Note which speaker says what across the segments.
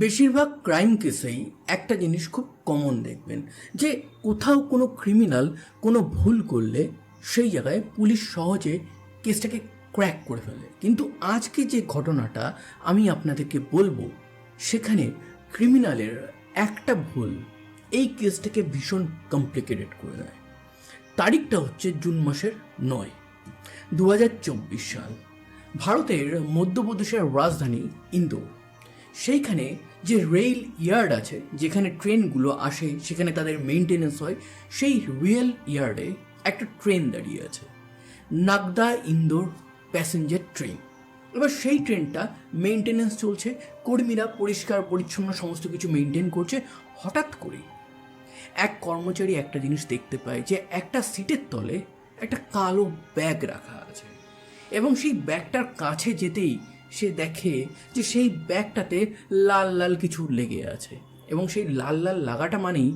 Speaker 1: বেশিরভাগ ক্রাইম কেসেই একটা জিনিস খুব কমন দেখবেন, যে কোথাও কোনো ক্রিমিনাল কোনো ভুল করলে সেই জায়গায় পুলিশ সহজে কেসটাকে ক্র্যাক করে ফেলে। কিন্তু আজকে যে ঘটনাটা আমি আপনাদেরকে বলব, সেখানে ক্রিমিনালের একটা ভুল এই কেসটাকে ভীষণ কমপ্লিকেটেড করে দেয়। তারিখটা হচ্ছে জুন মাসের নয় দু সাল। ভারতের মধ্যপ্রদেশের রাজধানী ইন্দোর। সেইখানে যে রেল ইয়ার্ড আছে, যেখানে ট্রেনগুলো আসে, সেখানে তাদের মেনটেনেন্স হয়, সেই রেল ইয়ার্ডে একটা ট্রেন দাঁড়িয়ে আছে। নাগদা ইন্দোর প্যাসেঞ্জার ট্রেন এবার সেই ট্রেনটা মেনটেনেন্স চলছে, কর্মীরা পরিষ্কার, পরিচ্ছন্ন সমস্ত কিছু মেনটেন করছে, হঠাৎ করে এক কর্মচারী একটা জিনিস দেখতে পায় যে একটা সিটের তলে একটা কালো ব্যাগ রাখা আছে। এবং সেই ব্যাগটার কাছে যেতেই সে দেখে যে সেই ব্যাগটাতে লাল লাল কিছু লেগে আছে এবং সেই লাল লাল লাগাটা মানেই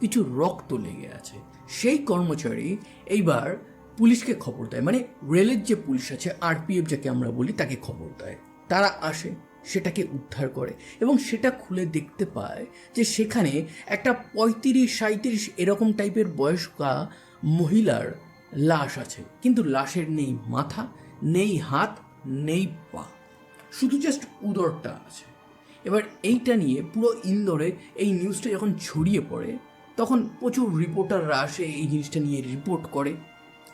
Speaker 1: কিছু রক্ত লেগে আছে। সেই কর্মচারী এইবার পুলিশকে খবর দেয় মানে রেলের যে পুলিশ আছে, আরপিএফ যাকে আমরা বলি, তাকে খবর দেয়। তারা আসে, সেটাকে উদ্ধার করে এবং সেটা খুলে দেখতে পায় যে সেখানে একটা পঁয়ত্রিশ সাঁত্রিশ এরকম টাইপের বয়স্কা মহিলার লাশ আছে। কিন্তু লাশের নেই মাথা, নেই হাত, নেই পা। শুধু জাস্ট উদরটা আছে। এবার এইটা নিয়ে পুরো ইন্দোরে এই নিউজটা যখন ছড়িয়ে পড়ে, তখন প্রচুর রিপোর্টাররা আসে এই জিনিসটা নিয়ে রিপোর্ট করে।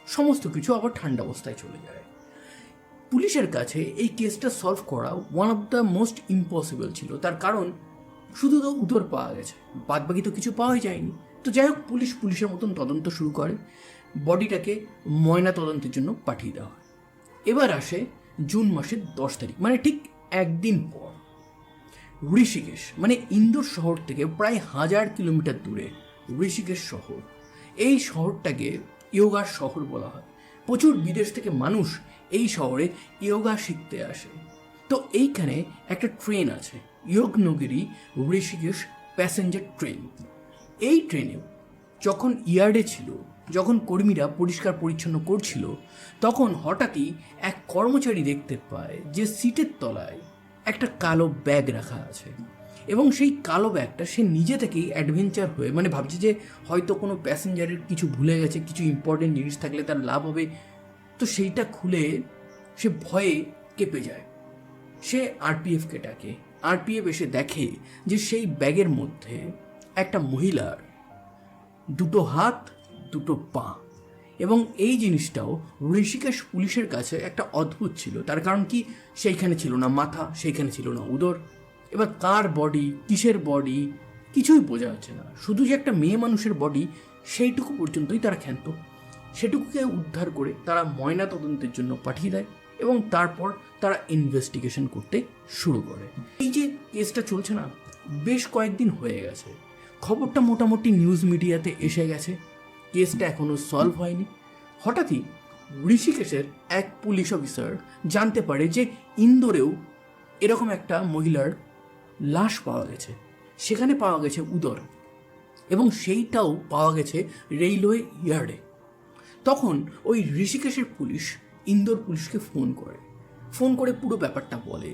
Speaker 1: সমস্ত কিছু আবার ঠান্ডা অবস্থায় চলে যায়। পুলিশের কাছে এই কেসটা সলভ করা one of the most impossible ছিল। তার কারণ, শুধু তো উদর পাওয়া গেছে বাদ বাকি তো কিছু পাওয়াই যায়নি। তো যাই হোক, পুলিশ পুলিশের মতন তদন্ত শুরু করে। বডিটাকে ময়না তদন্তের জন্য পাঠিয়ে দেওয়া হয়। এবার আসে জুন মাসের দশ তারিখ মানে ঠিক একদিন পর। ঋষিকেশ মানে ইন্দোর শহর থেকে প্রায় হাজার কিলোমিটার দূরে ঋষিকেশ শহর। এই শহরটাকে ইয়োগার শহর বলা হয়। প্রচুর বিদেশ থেকে মানুষ এই শহরে ইয়োগা শিখতে আসে। তো এইখানে একটা ট্রেন আছে, ইয়োগনগিরি ঋষিকেশ প্যাসেঞ্জার ট্রেন। এই ট্রেনে যখন ইয়ার্ডে ছিল যখন কর্মীরা পরিষ্কার পরিচ্ছন্ন করছিল, তখন হঠাৎই এক কর্মচারী দেখতে পায় যে সিটের তলায় একটা কালো ব্যাগ রাখা আছে এবং সেই কালো ব্যাগটা সে নিজে থেকেই অ্যাডভেঞ্চার হয়ে মানে ভাবছে যে হয়তো কোনো প্যাসেঞ্জারের কিছু ভুলে গেছে, কিছু ইম্পর্টেন্ট জিনিস থাকলে তার লাভ হবে। তো সেইটা খুলে সে ভয়ে কেঁপে যায়। সে আরপিএফকে ডাকে। আরপিএফ এসে দেখে যে সেই ব্যাগের মধ্যে একটা মহিলার দুটো হাত দুটো পা। এবং এই জিনিসটাও ঋষিকেশ পুলিশের কাছে একটা অদ্ভুত ছিল। তার কারণ কি? সেইখানে ছিল না মাথা, সেইখানে ছিল না উদর। এবার কার বডি কিসের বডি কিছুই বোঝা যাচ্ছে না। শুধু যে একটা মেয়ে মানুষের বডি সেইটুকু পর্যন্তই তারা ক্ষান্ত। সেটুকুকে উদ্ধার করে তারা ময়না তদন্তের জন্য পাঠিয়ে দেয় এবং তারপর তারা ইনভেস্টিগেশন করতে শুরু করে। এই যে কেসটা চলছে না, বেশ কয়েকদিন হয়ে গেছে। খবরটা মোটামুটি নিউজ মিডিয়াতে এসে গেছে। কেসটা এখনও সলভ হয়নি। হঠাৎই ঋষিকেশের এক পুলিশ অফিসার জানতে পারে যে ইন্দোরেও এরকম একটা মহিলার লাশ পাওয়া গেছে। সেখানে পাওয়া গেছে উদর এবং সেইটাও পাওয়া গেছে রেলওয়ে ইয়ার্ডে তখন ওই ঋষিকেশের পুলিশ ইন্দোর পুলিশকে ফোন করে। ফোন করে পুরো ব্যাপারটা বলে।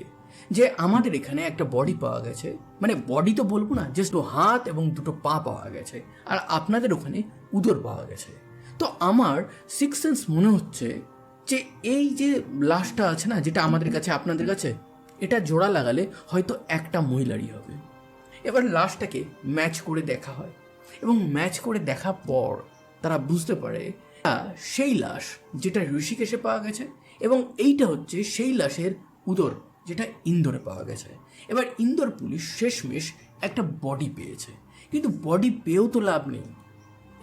Speaker 1: যে আমাদের এখানে একটা বডি পাওয়া গেছে। মানে বডি তো বলব না জাস্ট হাত এবং দুটো পা পাওয়া গেছে। আর আপনাদের ওখানে উদর পাওয়া গেছে। তো আমার সিক্স সেন্স মনে হচ্ছে যে এই যে লাশটা আছে না, যেটা আমাদের কাছে, আপনাদের কাছে, এটা জোড়া লাগালে হয়তো একটা মহিলারই হবে। এবার লাশটাকে ম্যাচ করে দেখা হয়। এবং ম্যাচ করে দেখার পর তারা বুঝতে পারে সেই লাশ যেটা ঋষিকেশে পাওয়া গেছে এবং এইটা হচ্ছে সেই লাশের উদর। যেটা ইন্দোরে পাওয়া গেছে। এবার ইন্দোর পুলিশ শেষমেশ একটা বডি পেয়েছে। কিন্তু বডি পেয়েও তো লাভ নেই।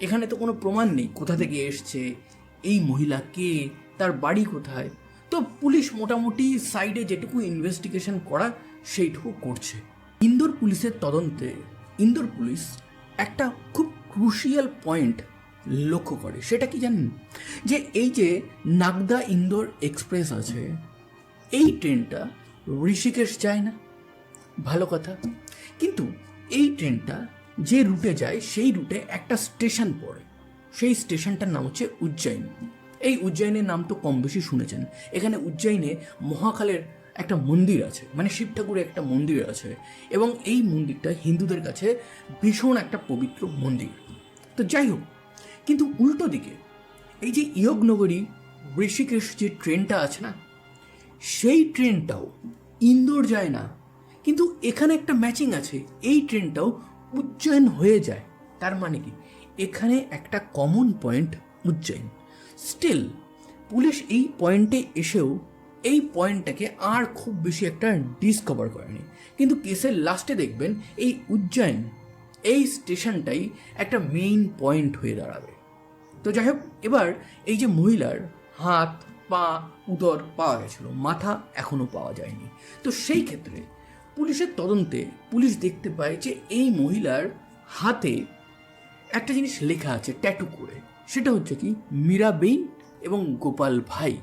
Speaker 1: এখানে তো কোনো প্রমাণ নেই কোথা থেকে এসছে, এই মহিলা কে, তার বাড়ি কোথায়। তো পুলিশ মোটামুটি সাইডে যেটুকু ইনভেস্টিগেশন করা, সেইটুকু করছে। ইন্দোর পুলিশের তদন্তে ইন্দোর পুলিশ একটা খুব ক্রুশিয়াল পয়েন্ট লক্ষ্য করে। সেটা কি জানেন? যে এই যে নাগদা ইন্দোর এক্সপ্রেস আছে, এই ট্রেনটা ঋষিকেশ যায় না? ভালো কথা। কিন্তু এই ট্রেনটা যে রুটে যায়, সেই রুটে একটা স্টেশন পড়ে। সেই স্টেশনটার নাম হচ্ছে উজ্জয়িন। এই উজ্জয়িনের নাম তো কম বেশি শুনেছেন। এখানে উজ্জয়িনে মহাকালের একটা মন্দির আছে মানে শিব ঠাকুরের একটা মন্দির আছে। এবং এই মন্দিরটা হিন্দুদের কাছে ভীষণ একটা পবিত্র মন্দির। তো যাই হোক, কিন্তু উল্টো দিকে এই যে ইয়গনগরী ঋষিকেশ যে ট্রেনটা আছে না, সেই ট্রেনটাও ইন্দোর যায় না। কিন্তু এখানে একটা ম্যাচিং আছে। এই ট্রেনটাও উজ্জয়ন হয়ে যায়। তার মানে কি? এখানে একটা common point Ujjain. Still police এই পয়েন্টে এসেও এই পয়েন্টটাকে আর খুব বেশি একটা ডিসকভার করেনি। কিন্তু কেসের লাস্টে দেখবেন, এই উজ্জয়ন, এই স্টেশনটাই একটা মেইন পয়েন্ট হয়ে দাঁড়াবে। তো যাই হোক, এবার এই যে মহিলার হাত পা উদর পাওয়া গেছিল, মাথা এখনও পাওয়া যায়নি। তো সেই ক্ষেত্রে পুলিশের তদন্তে পুলিশ দেখতে পায় যে এই মহিলার হাতে একটা জিনিস লেখা আছে, ট্যাটু করে। সেটা হচ্ছে কি মীরাবেইন এবং গোপাল ভাই।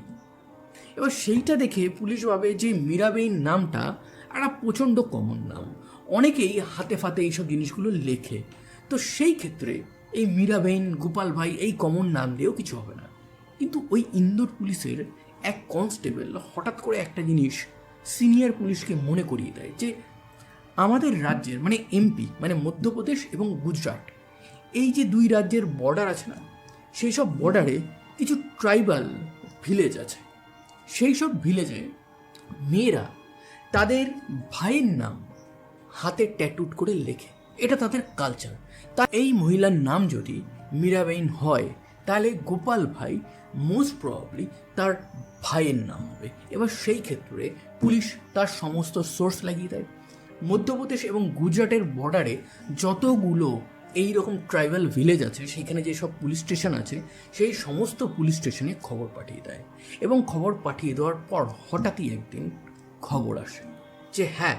Speaker 1: এবার সেইটা দেখে পুলিশ ভাবে যে মীরাবেইন নামটা একটা প্রচণ্ড কমন নাম। অনেকেই হাতে ফাতে এইসব জিনিসগুলো লেখে। তো সেই ক্ষেত্রে এই মীরাবেইন গোপাল ভাই এই কমন নাম দিয়েও কিছু হবে না। কিন্তু ওই ইন্দোর পুলিশের এক কনস্টেবল হঠাৎ করে একটা জিনিস সিনিয়র পুলিশকে মনে করিয়ে দেয় যে আমাদের রাজ্যের মানে এমপি মানে মধ্যপ্রদেশ এবং গুজরাট, এই যে দুই রাজ্যের বর্ডার আছে না, সেই সব বর্ডারে কিছু ট্রাইবাল ভিলেজ আছে। সেই সব ভিলেজে মেয়েরা তাদের ভাইয়ের নাম হাতে ট্যাটুট করে লেখে। এটা তাদের কালচার তা এই মহিলার নাম যদি মীরাবেইন হয়, তাহলে গোপাল ভাই মোস্ট প্রবাবলি তার ভাইয়ের নাম হবে। এবার সেই ক্ষেত্রে পুলিশ তার সমস্ত সোর্স লাগিয়ে দেয়। মধ্যপ্রদেশ এবং গুজরাটের বর্ডারে যতগুলো এই রকম ট্রাইবাল ভিলেজ আছে, সেখানে যেসব পুলিশ স্টেশন আছে, সেই সমস্ত পুলিশ স্টেশনে খবর পাঠিয়ে দেয়। এবং খবর পাঠিয়ে দেওয়ার পর হঠাৎই একদিন খবর আসে যে হ্যাঁ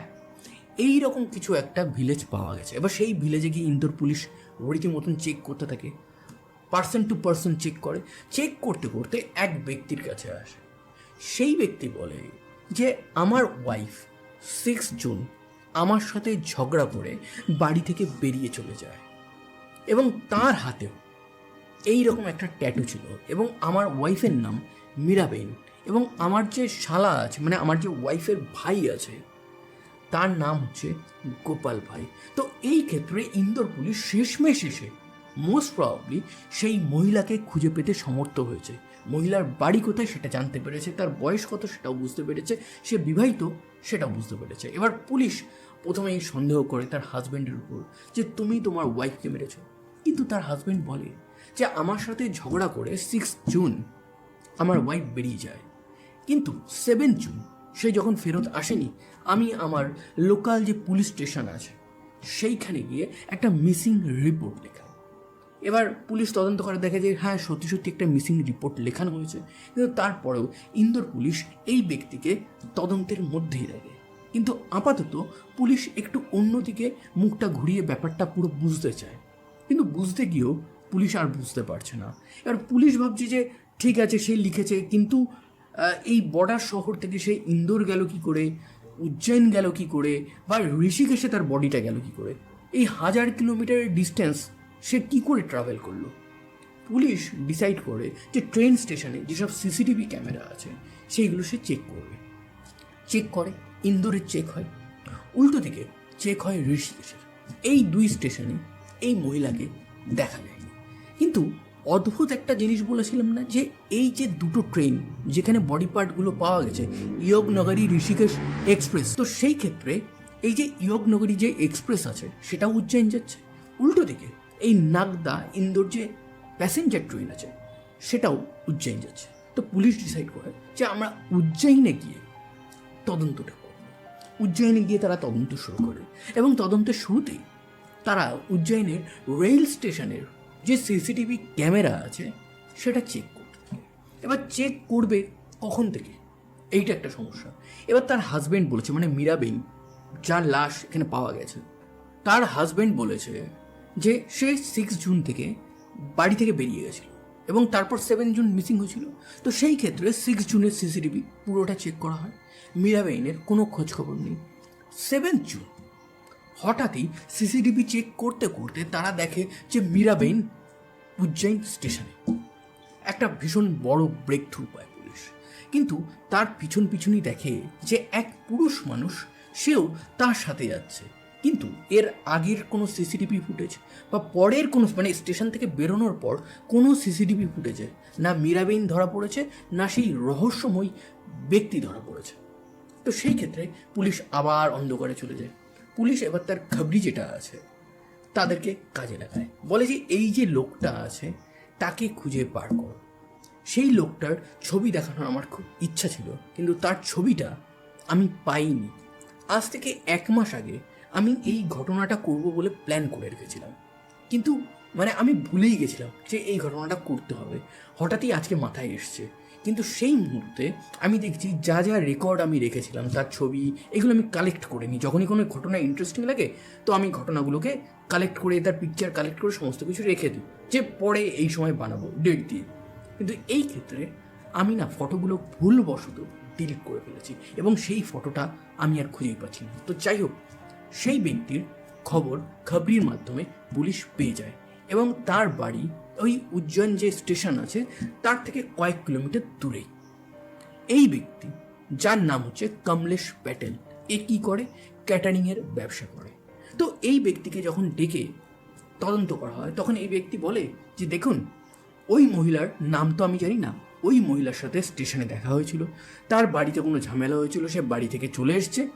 Speaker 1: এই রকম কিছু একটা ভিলেজ পাওয়া গেছে। এবার সেই ভিলেজে গিয়ে ইন্দোর পুলিশ রীতিমতন চেক করতে থাকে। পার্সন টু পার্সন চেক করে চেক করতে করতে এক ব্যক্তির কাছে আসে। সেই ব্যক্তি বলে যে, আমার ওয়াইফ সিক্স জুন আমার সাথে ঝগড়া করে বাড়ি থেকে বেরিয়ে চলে যায় এবং তার হাতেও এই রকম একটা ট্যাটু ছিল এবং আমার ওয়াইফের নাম মীরাবেন এবং আমার যে শালা আছে মানে আমার যে ওয়াইফের ভাই আছে, তার নাম হচ্ছে গোপাল ভাই। তো এই ক্ষেত্রে ইন্দোর পুলিশ শেষমেশ এসে মোস্ট প্রবাবলি সেই মহিলাকে খুঁজে পেতে সমর্থ হয়েছে। মহিলার বাড়ি কোথায় সেটা জানতে পেরেছে, তার বয়স কত সেটাও বুঝতে পেরেছে, সে বিবাহিত সেটাও বুঝতে পেরেছে। এবার পুলিশ প্রথমেই সন্দেহ করে তার হাজব্যান্ডের উপর যে, তুমি তোমার ওয়াইফকে মেরেছো। কিন্তু তার হাজব্যান্ড বলে যে, আমার সাথে ঝগড়া করে সিক্স জুন আমার ওয়াইফ বেরিয়ে যায়। কিন্তু সেভেন জুন সে যখন ফেরত আসেনি, আমি আমার লোকাল যে পুলিশ স্টেশন আছে, সেইখানে গিয়ে একটা মিসিং রিপোর্ট লেখা। এবার পুলিশ তদন্ত করে দেখে যে হ্যাঁ সত্যি সত্যি একটা মিসিং রিপোর্ট লেখানো হয়েছে। কিন্তু তারপরেও ইন্দোর পুলিশ এই ব্যক্তিকে তদন্তের মধ্যেই রাখে। কিন্তু আপাতত পুলিশ একটু অন্যদিকে মুখটা ঘুরিয়ে ব্যাপারটা পুরো বুঝতে চায়। কিন্তু বুঝতে গিয়েও পুলিশ আর বুঝতে পারছে না। এবার পুলিশ ভাবছে যে, ঠিক আছে, সে লিখেছে, কিন্তু এই বর্ডার শহর থেকে সে ইন্দোর গেল কি করে? উজ্জয়ন গেল কি করে? বা ঋষিকেশে তার বডিটা গেল কি করে? এই হাজার কিলোমিটারের ডিস্টেন্স সে কী করে ট্রাভেল করল? পুলিশ ডিসাইড করে যে ট্রেন স্টেশনে যেসব সিসিটিভি ক্যামেরা আছে, সেইগুলো সে চেক করবে। চেক করে ইন্দোরের চেক হয়। উল্টো দিকে চেক হয় ঋষিকেশের এই দুই স্টেশনে এই মহিলাকে দেখা যায়নি। কিন্তু অদ্ভুত একটা জিনিস বলেছিলাম না যে এই যে দুটো ট্রেন যেখানে বডি পার্টগুলো পাওয়া গেছে, ইয়োগনগরী ঋষিকেশ এক্সপ্রেস তো সেই ক্ষেত্রে এই যে ইয়গনগরী যে এক্সপ্রেস আছে, সেটাও উজ্জয়ন যাচ্ছে। উল্টো দিকে এই নাগদা, ইন্দোর যে প্যাসেঞ্জার ট্রেন আছে, সেটাও উজ্জয়ন যাচ্ছে। তো পুলিশ ডিসাইড করে যে আমরা উজ্জয়িনে গিয়ে তদন্তটা করব। উজ্জয়িনে গিয়ে তারা তদন্ত শুরু করে এবং তদন্তের শুরুতেই তারা উজ্জয়িনের রেল স্টেশনের যে সিসিটিভি ক্যামেরা আছে, সেটা চেক করতে এবার চেক করবে কখন থেকে? এইটা একটা সমস্যা। এবার তার হাজবেন্ড বলেছে মানে মীরাবেন যার লাশ এখানে পাওয়া গেছে, তার হাজবেন্ড বলেছে যে সে সিক্স জুন থেকে বাড়ি থেকে বেরিয়ে গেছিল এবং তারপর সেভেন জুন মিসিং হয়েছিল। তো সেই ক্ষেত্রে সিক্স জুনের সিসিটিভি পুরোটা চেক করা হয়। মীরাবেইনের কোনো খোঁজ খবর নেই। সেভেন জুন হঠাৎই সিসিটিভি চেক করতে করতে তারা দেখে যে মীরাবেইন উজ্জয়ন স্টেশনে। একটা ভীষণ বড় ব্রেক থ্রু পায় পুলিশ। কিন্তু তার পিছন পিছনই দেখে যে এক পুরুষ মানুষ, সেও তার সাথে যাচ্ছে। কিন্তু এর আগের কোনো সিসিটিভি ফুটেজ বা পরের কোনো মানে স্টেশন থেকে বেরোনোর পর কোনো সিসিটিভি ফুটেজে না মীরাবেইন ধরা পড়েছে, না সেই রহস্যময় ব্যক্তি ধরা পড়েছে। তো সেই ক্ষেত্রে পুলিশ আবার অন্ধকারে চলে যায়। পুলিশ এবার তার খাবরি যেটা আছে তাদেরকে কাজে লাগায়। বলে যে এই যে লোকটা আছে, তাকে খুঁজে বার করো। সেই লোকটার ছবি দেখানোর আমার খুব ইচ্ছা ছিল, কিন্তু তার ছবিটা আমি পাইনি। আজ থেকে এক মাস আগে আমি এই ঘটনাটা করব বলে প্ল্যান করে রেখেছিলাম। কিন্তু মানে আমি ভুলেই গেছিলাম যে এই ঘটনাটা করতে হবে। হঠাৎই আজকে মাথায় এসছে। কিন্তু সেই মুহূর্তে আমি দেখছি যা যা রেকর্ড আমি রেখেছিলাম, তার ছবি, এগুলো আমি কালেক্ট করে নিই। যখনই কোনো ঘটনা ইন্টারেস্টিং লাগে, তো আমি ঘটনাগুলোকে কালেক্ট করে, তার পিকচার কালেক্ট করে সমস্ত কিছু রেখে দিই। যে পরে এই সময় বানাবো ডেট দিয়ে। কিন্তু এই ক্ষেত্রে আমি না ফটোগুলো ভুলবশত ডিলিট করে ফেলেছি এবং সেই ফটোটা আমি আর খুঁজেই পাচ্ছি না। তো যাই হোক সেই ব্যক্তির খবর খবরির মাধ্যমে পুলিশ পেয়ে যায় এবং তার বাড়ি ওই উজ্জয়ন যে স্টেশন আছে, তার থেকে কয়েক কিলোমিটার দূরেই এই ব্যক্তি, যার নাম হচ্ছে কমলেশ প্যাটেল, এ কি করে? ক্যাটারিংয়ের ব্যবসা করে। তো এই ব্যক্তিকে যখন ডেকে তদন্ত করা হয়, তখন এই ব্যক্তি বলে যে, দেখুন, ওই মহিলার নাম তো আমি জানি না। ওই মহিলার সাথে স্টেশনে দেখা হয়েছিল। তার বাড়িতে কোনো ঝামেলা হয়েছিল, সে বাড়ি থেকে চলে এসছে।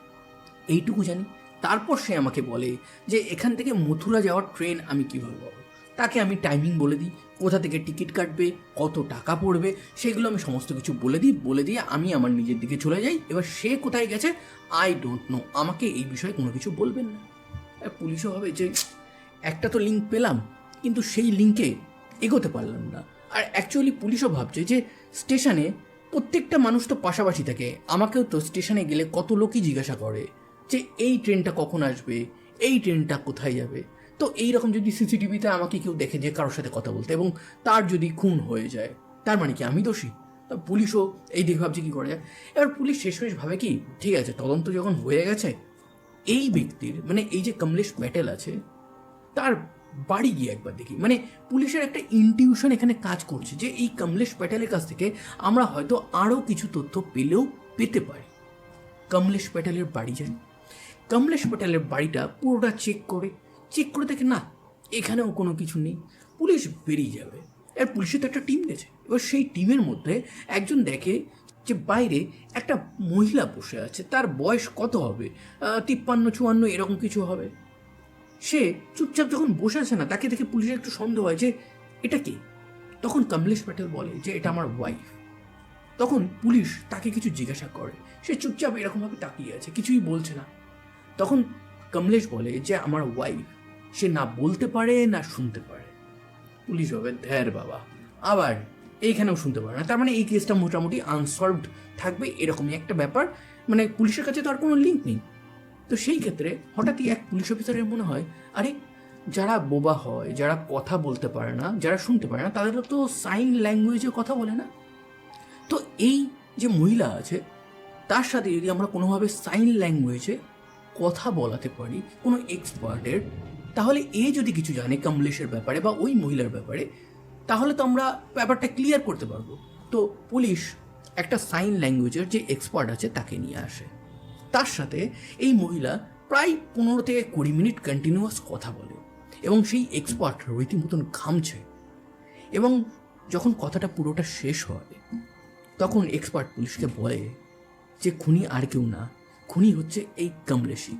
Speaker 1: এইটুকু জানি। তারপর সে আমাকে বলে যে, এখান থেকে মথুরা যাওয়ার ট্রেন আমি কীভাবে পাবো? তাকে আমি টাইমিং বলে দিই। কোথা থেকে টিকিট কাটবে? কত টাকা পড়বে? সেগুলো আমি সমস্ত কিছু বলে দিই, বলে দিয়ে আমি আমার নিজের দিকে চলে যাই। এবার সে কোথায় গেছে? আই ডোন্ট নো আমাকে এই বিষয়ে কোনো কিছু বলবেন না। পুলিশও হবে যে, একটা তো লিঙ্ক পেলাম, কিন্তু সেই লিঙ্কে এগোতে পারলাম না। আর অ্যাকচুয়ালি পুলিশও ভাবছে যে স্টেশনে প্রত্যেকটা মানুষ তো পাশাপাশি থাকে। আমাকেও তো স্টেশনে গেলে কত লোকই জিজ্ঞাসা করে। যে এই ট্রেনটা কখন আসবে, এই ট্রেনটা কোথায় যাবে? তো এই রকম যদি সিসিটিভিতে আমাকে কেউ দেখে যে কারোর সাথে কথা বলতে এবং তার যদি খুন হয়ে যায়, তার মানে কি আমি দোষী? পুলিশও এই দিকে ভাবছে কী করা যায়? এবার পুলিশ শেষমেশ ভাবে কি, ঠিক আছে, তদন্ত যখন হয়ে গেছে, এই ব্যক্তির মানে এই যে কমলেশ প্যাটেল আছে, তার বাড়ি গিয়ে একবার দেখি। মানে পুলিশের একটা ইনটিউশন এখানে কাজ করছে যে এই কমলেশ প্যাটেলের কাছ থেকে আমরা হয়তো আরও কিছু তথ্য পেলেও পেতে পারি। কমলেশ প্যাটেলের বাড়ি যাই। কমলেশ প্যাটেলের বাড়িটা পুরোটা চেক করে চেক করে দেখে না, এখানেও কোনো কিছু নেই। পুলিশ বেরিয়ে যাবে। আর পুলিশের তো একটা টিম গেছে এবার সেই টিমের মধ্যে একজন দেখে যে বাইরে একটা মহিলা বসে আছে। তার বয়স কত হবে? তিপ্পান্ন, চুয়ান্ন, এরকম কিছু হবে। সে চুপচাপ যখন বসে আছে না, তাকে দেখে পুলিশের একটু সন্দেহ হয় যে, এটা কি? তখন কমলেশ প্যাটেল বলে যে, এটা আমার ওয়াইফ তখন পুলিশ তাকে কিছু জিজ্ঞাসা করে। সে চুপচাপ এরকমভাবে তাকিয়ে আছে, কিছুই বলছে না। তখন কমলেশ বলে যে, আমার ওয়াইফ সে না বলতে পারে, না শুনতে পারে। পুলিশ হবে ধ্যার বাবা, আবার এইখানেও শুনতে পারে না। তার মানে এই কেসটা মোটামুটি আনসলভড থাকবে, এরকমই একটা ব্যাপার। মানে পুলিশের কাছে তো আর কোনো লিঙ্ক নেই। তো সেই ক্ষেত্রে হঠাৎই এক পুলিশ অফিসারের মনে হয়, আরে, যারা বোবা হয়, যারা কথা বলতে পারে না, যারা শুনতে পারে না, তাদের তো সাইন ল্যাঙ্গুয়েজে কথা বলে না? তো এই যে মহিলা আছে, তার সাথে যদি আমরা কোনোভাবে সাইন ল্যাঙ্গুয়েজে কথা বলাতে পারি কোনো এক্সপার্টের তাহলে এ যদি কিছু জানে কমলেশের ব্যাপারে বা ওই মহিলার ব্যাপারে, তাহলে তো আমরা ব্যাপারটা ক্লিয়ার করতে পারব। তো পুলিশ একটা সাইন ল্যাঙ্গুয়েজের যে এক্সপার্ট আছে তাকে নিয়ে আসে। তার সাথে এই মহিলা প্রায় পনেরো থেকে কুড়ি মিনিট কন্টিনিউয়াস কথা বলে এবং সেই এক্সপার্ট রীতিমতন ঘামছে এবং যখন কথাটা পুরোটা শেষ হয়, তখন এক্সপার্ট পুলিশকে বলে যে, খুনি আর কেউ না। খুনি হচ্ছে এই কমলেশি।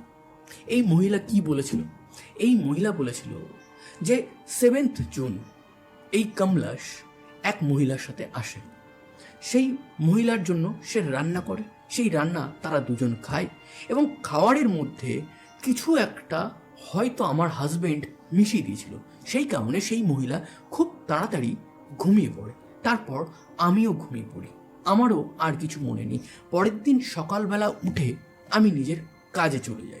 Speaker 1: এই মহিলা কি বলেছিল? এই মহিলা বলেছিল যে সেভেন্থ জুন এই কমলাস এক মহিলার সাথে আসে। সেই মহিলার জন্য সে রান্না করে, সেই রান্না তারা দুজন খায় এবং খাওয়ারের মধ্যে কিছু একটা হয়তো আমার হাজবেন্ড মিশিয়ে দিয়েছিল। সেই কারণে সেই মহিলা খুব তাড়াতাড়ি ঘুমিয়ে পড়ে। তারপর আমিও ঘুমিয়ে পড়ি। আমারও আর কিছু মনে নেই। পরের দিন সকালবেলা উঠে আমি নিজের কাজে চলে যাই।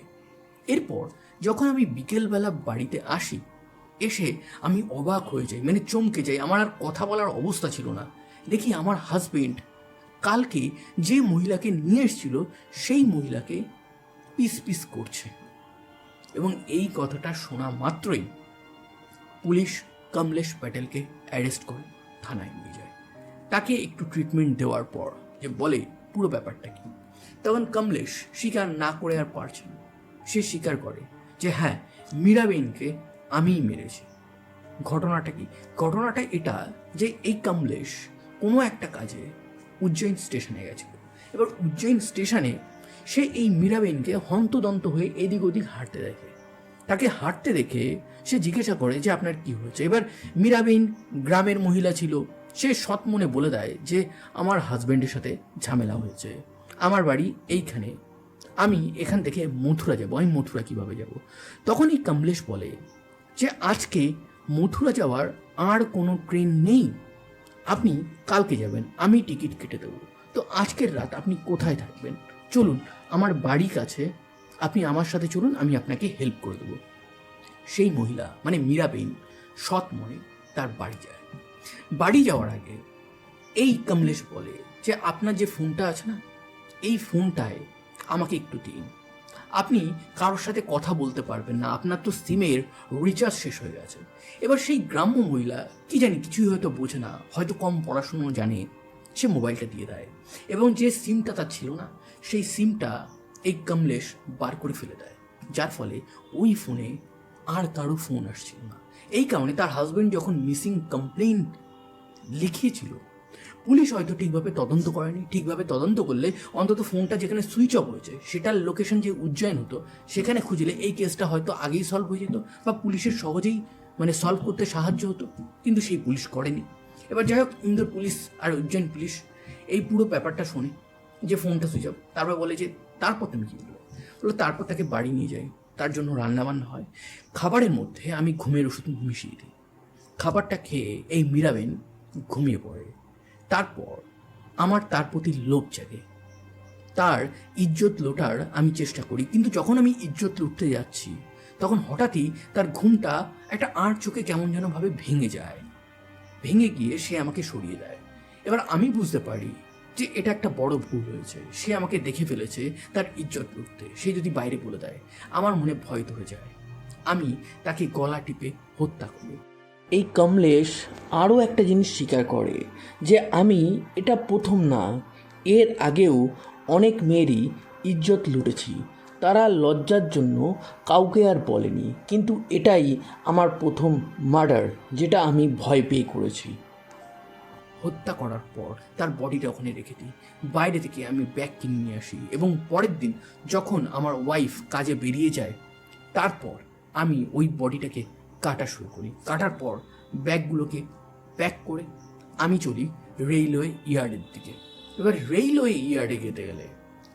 Speaker 1: এরপর যখন আমি বিকেলবেলা বাড়িতে আসি, এসে আমি অবাক হয়ে যাই মানে চমকে যাই। আমার আর কথা বলার অবস্থা ছিল না। দেখি আমার হাজবেন্ড কালকে যে মহিলাকে নিয়ে এসেছিল, সেই মহিলাকে পিস পিস করছে। এবং এই কথাটা শোনা মাত্রই পুলিশ কমলেশ প্যাটেলকে অ্যারেস্ট করে, থানায় নিয়ে যায়। তাকে একটু ট্রিটমেন্ট দেওয়ার পর যে বলে, পুরো ব্যাপারটা কি? তখন কমলেশ স্বীকার না করে আর পারছে না। সে স্বীকার করে যে হ্যাঁ মীরাবেনকে আমিই মেরেছি। ঘটনাটা কি? ঘটনাটা এটা যে, এই কমলেশ কোনো একটা কাজে উজ্জয়ন স্টেশনে গেছিল। এবার উজ্জয়ন স্টেশনে সে এই মীরাবেনকে হন্তদন্ত হয়ে এদিক ওদিক হাঁটতে দেখে। তাকে হাঁটতে দেখে সে জিজ্ঞাসা করে যে, আপনার কি হয়েছে? এবার মীরাবেন গ্রামের মহিলা ছিল। সে সৎ মনে বলে দেয় যে, আমার হাজব্যান্ডের সাথে ঝামেলা হয়েছে। আমার বাড়ি এইখানে। আমি এখান থেকে মথুরা যাব। আমি মথুরা কীভাবে যাব? তখনই কমলেশ বলে যে, আজকে মথুরা যাওয়ার আর কোনো ট্রেন নেই। আপনি কালকে যাবেন, আমি টিকিট কেটে দেবো। তো আজকের রাত আপনি কোথায় থাকবেন? চলুন, আমার বাড়ি কাছে আপনি আমার সাথে চলুন, আমি আপনাকে হেল্প করে দেবো। সেই মহিলা মানে মীরাবেন সৎ মনে তার বাড়ি যায়। বাড়ি যাওয়ার আগে এই কমলেশ বলে যে, আপনার যে ফোনটা আছে না এই ফোনটায় আমাকে একটু দিন। আপনি কারোর সাথে কথা বলতে পারবেন না। আপনার তো সিমের রিচার্জ শেষ হয়ে গেছে। এবার সেই গ্রাম্য মহিলা কি জানি কিছুই হয়তো বোঝে না। হয়তো কম পড়াশুনো জানে। সে মোবাইলটা দিয়ে দেয়। এবং যে সিমটা তার ছিল না, সেই সিমটা এই কমলেশ বার করে ফেলে দেয়। যার ফলে ওই ফোনে আর কারও ফোন আসছিল না। এই কারণে তার হাজবেন্ড যখন মিসিং কমপ্লেন লিখিয়েছিল পুলিশ হয়তো ঠিকভাবে তদন্ত করেনি, ঠিকভাবে তদন্ত করলে অন্তত ফোনটা যেখানে সুইচ অফ হয়েছে, সেটার লোকেশন যে উজ্জয়ন হতো, সেখানে খুঁজলে এই কেসটা হয়তো আগেই সলভ হয়ে যেত বা পুলিশের সহজেই মানে সলভ করতে সাহায্য হতো, কিন্তু সেই পুলিশ করেনি। এবার যাই হোক, ইন্দোর পুলিশ আর উজ্জয়ন পুলিশ, এই পুরো ব্যাপারটা শোনে যে ফোনটা সুইচ অফ তারপর বলে যে, তারপর তুমি কী বলো বলো, তারপর তাকে বাড়ি নিয়ে যাই, তার জন্য রান্নাবান্না হয়। খাবারের মধ্যে আমি ঘুমের ওষুধ মিশিয়ে দিই। খাবারটা খেয়ে এই মীরাবেন ঘুমিয়ে পড়ে। তারপর আমার তার প্রতি লোভ জাগে। তার ইজ্জত লোটার আমি চেষ্টা করি, কিন্তু যখন আমি ইজ্জত লুটতে যাচ্ছি, তখন হঠাৎই তার ঘুমটা একটা আড় চোখে কেমন যেন ভাবে ভেঙে যায়। ভেঙে গিয়ে সে আমাকে সরিয়ে দেয়। এবার আমি বুঝতে পারি যে এটা একটা বড় ভুল হয়েছে। সে আমাকে দেখে ফেলেছে তার ইজ্জত লুটতে। সে যদি বাইরে বলে দেয়, আমার মনে ভয় ধরে যায়। আমি তাকে গলা টিপে হত্যা করি।
Speaker 2: এই কমলেশ আরও একটা জিনিস স্বীকার করে, যে আমি এটা প্রথম না, এর আগেও অনেক মেয়েরই ইজ্জত লুটেছি। তারা লজ্জার জন্য কাউকে আর বলেনি, কিন্তু এটাই আমার প্রথম মার্ডার যেটা আমি ভয় পেয়ে করেছি।
Speaker 1: হত্যা করার পর তার বডিটা ওখানে রেখে দিই। বাইরে থেকে আমি ব্যাগ কিনে নিয়ে আসি এবং পরের দিন যখন আমার ওয়াইফ কাজে বেরিয়ে যায়, তারপর আমি ওই বডিটাকে কাটা শুরু করি। কাটার পর ব্যাগগুলোকে প্যাক করে আমি চলি রেলওয়ে ইয়ার্ডের দিকে। এবার রেলওয়ে ইয়ার্ডে যেতে গেলে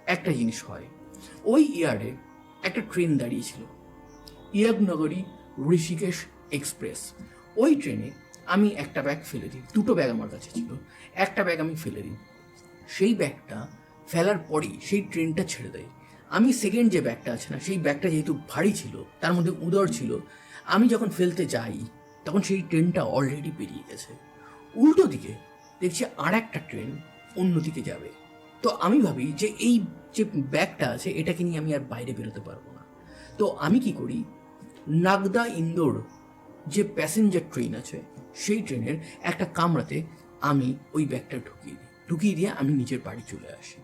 Speaker 1: একটা জিনিস হয়। ওই ইয়ার্ডে একটা ট্রেন দাঁড়িয়েছিল, ইয়াগনগরী ঋষিকেশ এক্সপ্রেস। ওই ট্রেনে আমি একটা ব্যাগ ফেলে দিই, দুটো ব্যাগ আমার কাছে ছিল। একটা ব্যাগ আমি ফেলে দিই। সেই ব্যাগটা ফেলার পরেই সেই ট্রেনটা ছেড়ে দেয়। আমি সেকেন্ড যে ব্যাগটা আছে না, সেই ব্যাগটা যেহেতু ভারী ছিল, তার মধ্যে উদর ছিল আমি যখন ফেলতে যাই, তখন সেই ট্রেনটা অলরেডি বেরিয়ে গেছে। উল্টো দিকে দেখছি আর একটা ট্রেন অন্যদিকে যাবে। তো আমি ভাবি যে এই যে ব্যাগটা আছে, এটাকে নিয়ে আমি আর বাইরে বেরোতে পারব না। তো আমি কি করি, নাগদা ইন্দোর যে প্যাসেঞ্জার ট্রেন আছে, সেই ট্রেনের একটা কামরাতে আমি ওই ব্যাগটা ঢুকিয়ে দিই। ঢুকিয়ে দিয়ে আমি নিজের বাড়ি চলে আসি।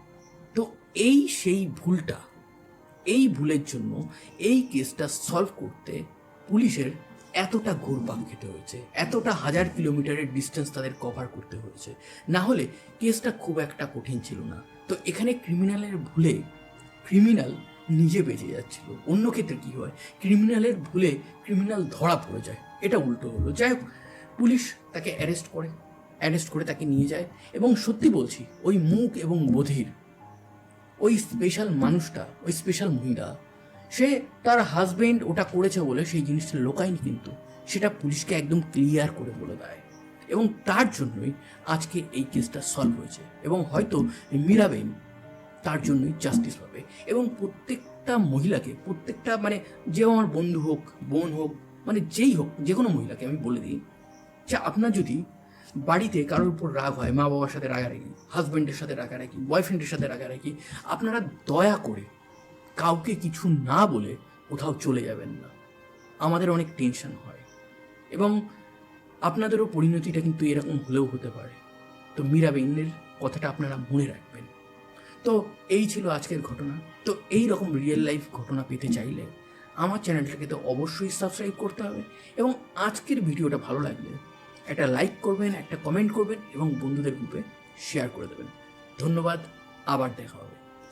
Speaker 1: তো এই সেই ভুলটা, এই ভুলের জন্য এই কেসটা সলভ করতে পুলিশের এতটা ঘুরপাক খেতে হয়েছে, এতটা হাজার কিলোমিটারের ডিস্টেন্স তাদের কভার করতে হয়েছে। না হলে কেসটা খুব একটা কঠিন ছিল না। তো এখানে ক্রিমিনালের ভুলে ক্রিমিনাল নিজে বেঁচে যাচ্ছিল। অন্য ক্ষেত্রে কি হয়? ক্রিমিনালের ভুলে ক্রিমিনাল ধরা পড়ে যায়। এটা উল্টো হলো। যাই হোক, পুলিশ তাকে অ্যারেস্ট করে অ্যারেস্ট করে তাকে নিয়ে যায় এবং সত্যি বলছি, ওই মুখ এবং বধির, ওই স্পেশাল মানুষটা, ওই স্পেশাল মহিলা সে তার হাজবেন্ড ওটা করেছে বলে সেই জিনিসটা লোকায়নি কিন্তু। সেটা পুলিশকে একদম ক্লিয়ার করে বলে দেয়। এবং তার জন্যই আজকে এই কেসটা সলভ হয়েছে। এবং হয়তো মীরাবেন তার জন্যই জাস্টিস পাবে। এবং প্রত্যেকটা মহিলাকে, প্রত্যেকটা মানে যে আমার বন্ধু হোক, বোন হোক মানে যেই হোক, যে কোনো মহিলাকে আমি বলে দিই, যে আপনার যদি বাড়িতে কারোর উপর রাগ হয় মা বাবার সাথে রাগারাগি হাজব্যান্ডের সাথে রাগারাগি বয়ফ্রেন্ডের সাথে রাগারাগি, আপনারা দয়া করে কাউকে কিছু না বলে কোথাও চলে যাবেন না। আমাদের অনেক টেনশন হয় এবং আপনাদেরও পরিণতিটা কিন্তু এরকম হলেও হতে পারে। তো মীরা মীরাবেনের কথাটা আপনারা মনে রাখবেন। তো এই ছিল আজকের ঘটনা। তো এই রকম রিয়েল লাইফ ঘটনা পেতে চাইলে আমার চ্যানেলটাকে তো অবশ্যই সাবস্ক্রাইব করতে হবে এবং আজকের ভিডিওটা ভালো লাগলে একটা লাইক করবেন, একটা কমেন্ট করবেন এবং বন্ধুদের গ্রুপে শেয়ার করে দেবেন। ধন্যবাদ, আবার দেখা হবে।